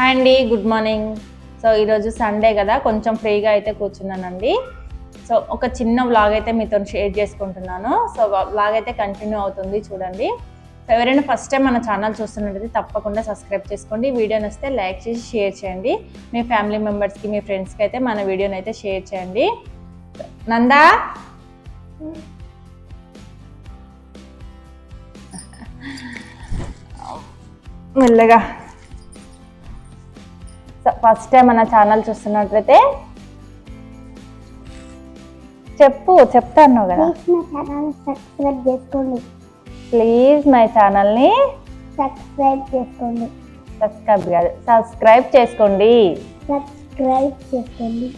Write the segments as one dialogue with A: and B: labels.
A: Hi అండి good morning so ఈరోజు Sunday కదా. కొంచెం ఫ్రీగా అయితే కూర్చున్నానండి. సో ఒక చిన్న వ్లాగ్ అయితే మీతో షేర్ చేసుకుంటున్నాను. సో వ్లాగ్ అయితే కంటిన్యూ అవుతుంది చూడండి. సో ఎవరైనా ఫస్ట్ టైం మన ఛానల్ చూస్తున్నట్టయితే తప్పకుండా సబ్స్క్రైబ్ చేసుకోండి. వీడియోని వస్తే లైక్ చేసి షేర్ చేయండి. మీ ఫ్యామిలీ మెంబర్స్కి మీ ఫ్రెండ్స్కి అయితే మన వీడియోని అయితే షేర్ చేయండి. నందా? మెల్లగా. ఫస్ట్ టైం మన ఛానల్ చూస్తున్నట్లయితే చెప్పు చెప్తాను కదా.
B: ప్లీజ్
A: ప్లీజ్
B: సబ్స్క్రైబ్ చేసుకోండి.
A: మై ఛానల్ని
B: సబ్స్క్రైబ్ చేసుకోండి.
A: సబ్స్క్రైబ్ కాదు సబ్స్క్రైబ్ చేసుకోండి.
B: సబ్స్క్రైబ్ చేసుకోండి.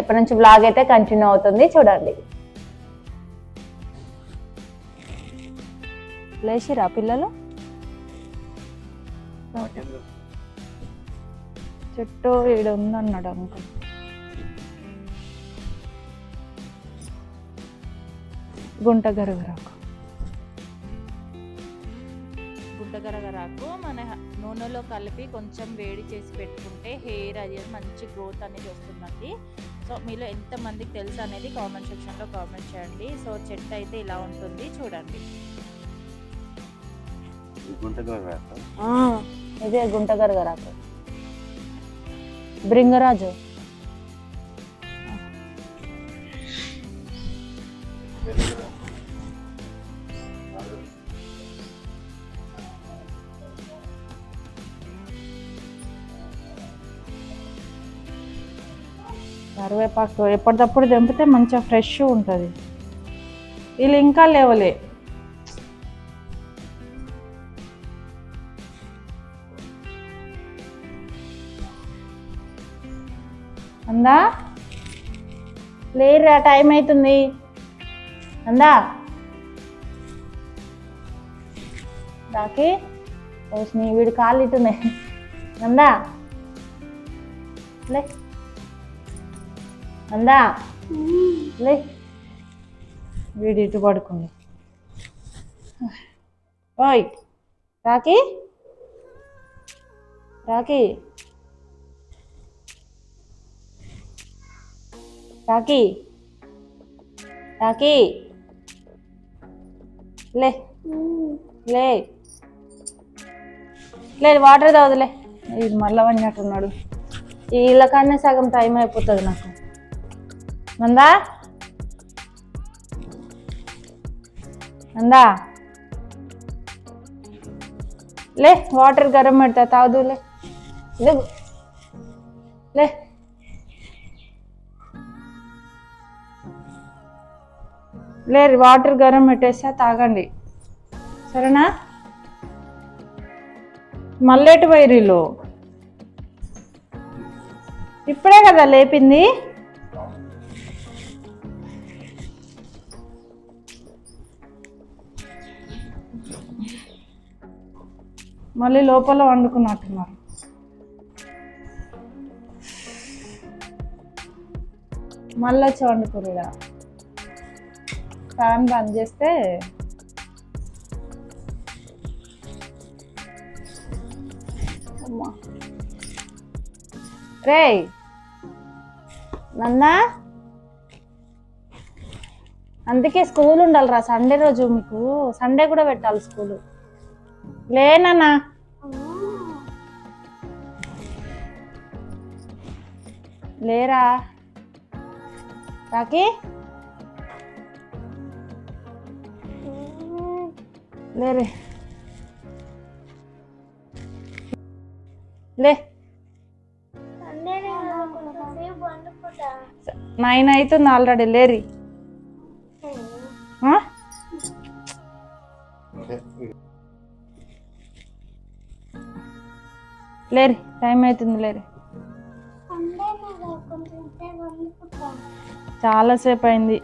A: ఇప్పటి నుంచి బ్లాగ్ అయితే కంటిన్యూ అవుతుంది చూడండి. లేచిరా పిల్లలు? చుట్టూ వీడు ఉందన్నాడు అంకుల్. గుంట గరగరాకు. గుంట గరగరాకు మన నూనెలో కలిపి కొంచెం వేడి చేసి పెట్టుకుంటే హెయిర్ అది మంచి గ్రోత్ అనేది వస్తుందండి. సో మీలో ఎంతమందికి తెలుసు అనేది కామెంట్ సెక్షన్లో కామెంట్ చేయండి. సో చెట్టు అయితే ఇలా ఉంటుంది చూడండి.
C: గుంటగల వేత
A: ఇదే గుంట గరగరాకు. భృంగరాజు కరివేపాకు ఎప్పటికప్పుడు తెంపితే మంచిగా ఫ్రెష్ ఉంటుంది వీళ్ళు ఇంకా లేవలే అందా లేరురా టైం అవుతుంది అందా రాకి నీ వీడు కాళ్ళు ఇట్టున్నాయి అందా లే. అందా లే. వీడు ఇటు పడుకుంది. ఓయ్ రాకి రాకి రాకీ రాకీ లే లే లేదు వాటర్ తాగుదులే. ఇది మళ్ళా పడినట్టున్నాడు వీళ్ళ కన్నా సగం టైం అయిపోతుంది నాకు. మందా మందా లే వాటర్ గరం పెడతా తాగుదులే. లే లే. లేదు వాటర్ గరం పెట్టేసా తాగండి. సరేనా? మల్లెటి వైరీలు. ఇప్పుడే కదా లేపింది? మళ్ళీ లోపల వండుకున్నట్టున్నారు. మళ్ళీ వచ్చి వండుకోరు ఫ్యాన్ బంద్ చేస్తే రే రేయ్ నన్నా. అందుకే స్కూల్ ఉండాలిరా సండే రోజు మీకు. సండే కూడా పెట్టాలి స్కూలు. లేనన్నా లేరా? రాకీ లేరే లే. నైన్ అవుతుంది ఆల్రెడీ లేరి? లేరి టైం అవుతుంది లేరి చాలాసేపు అయింది.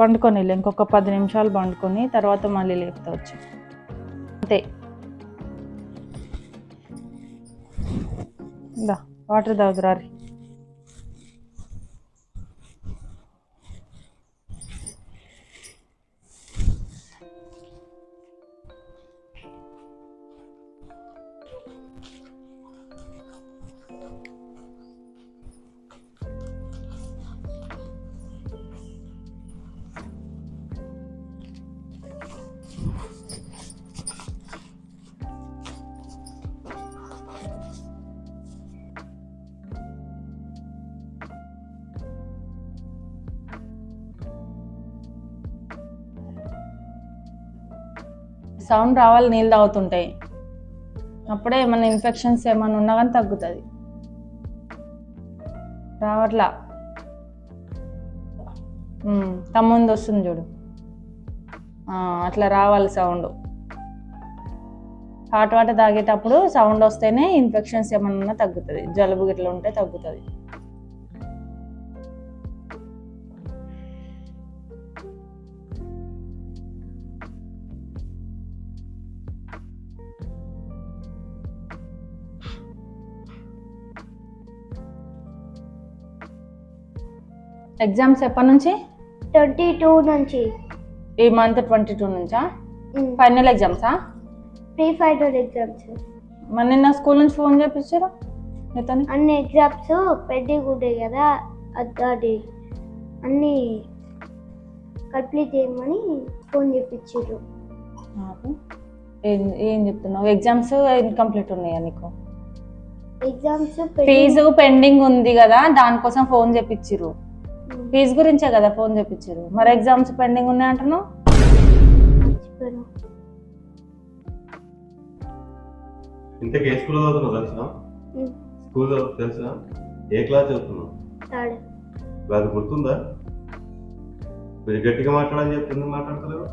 A: పండుకొని ఇంకొక పది నిమిషాలు పండుకొని తర్వాత మళ్ళీ లేపుతా వచ్చి. అంతే. దా వాటర్ తాగుతురారి సౌండ్ రావాలి నీళ్ళు తాగుతుంటాయి అప్పుడే ఏమైనా ఇన్ఫెక్షన్స్ ఏమైనా ఉన్నా కానీ తగ్గుతుంది. రావట్లా? తమ్ముందు వస్తుంది చూడు. అట్లా రావాలి సౌండ్. హాట్ వాటర్ తాగేటప్పుడు సౌండ్ వస్తేనే ఇన్ఫెక్షన్స్ ఏమన్నా ఉన్నా తగ్గుతుంది. జలుబు గిట్ల ఉంటే తగ్గుతుంది. ఎగ్జామ్స్ ఎప్పటి నుంచి?
B: ట్వంటీ టూ నుంచి.
A: ఈ మంత్ ట్వంటీ టూ నుంచా? ఫైనల్ ఎగ్జామ్సా
B: ప్రీ ఫైనల్ ఎగ్జామ్స్
A: మరి నిన్న స్కూల్ నుంచి ఫోన్ చేపించారు నీతోని?
B: అన్ని ఎగ్జామ్స్ పెండింగ్ ఉంటాయి కదా అది అన్ని కంప్లీట్ చేయమని ఫోన్ చేయించారు
A: నాకు ఏం ఏం చెప్తున్నావు? ఎగ్జామ్స్ ఇన్కంప్లీట్ ఉన్నాయా నీకు?
B: ఎగ్జామ్స్
A: ఫీజు పెండింగ్ ఉంది కదా దానికోసం ఫోన్ చేపించిర్రు ఫీజు గురించే కదా ఫోన్ చేపించిర్రు మరి ఎగ్జామ్స్ పెండింగ్ ఉన్నాయి అంటున్నావు?
C: ఇంతకు ఏ స్కూల్ చదువుతున్నావు తెలుసా? స్కూల్ తెలుసా? ఏ క్లాస్ చదువుతున్నావు? అది గుర్తుందా? మీరు గట్టిగా మాట్లాడని చెప్తుంది మాట్లాడతలేవు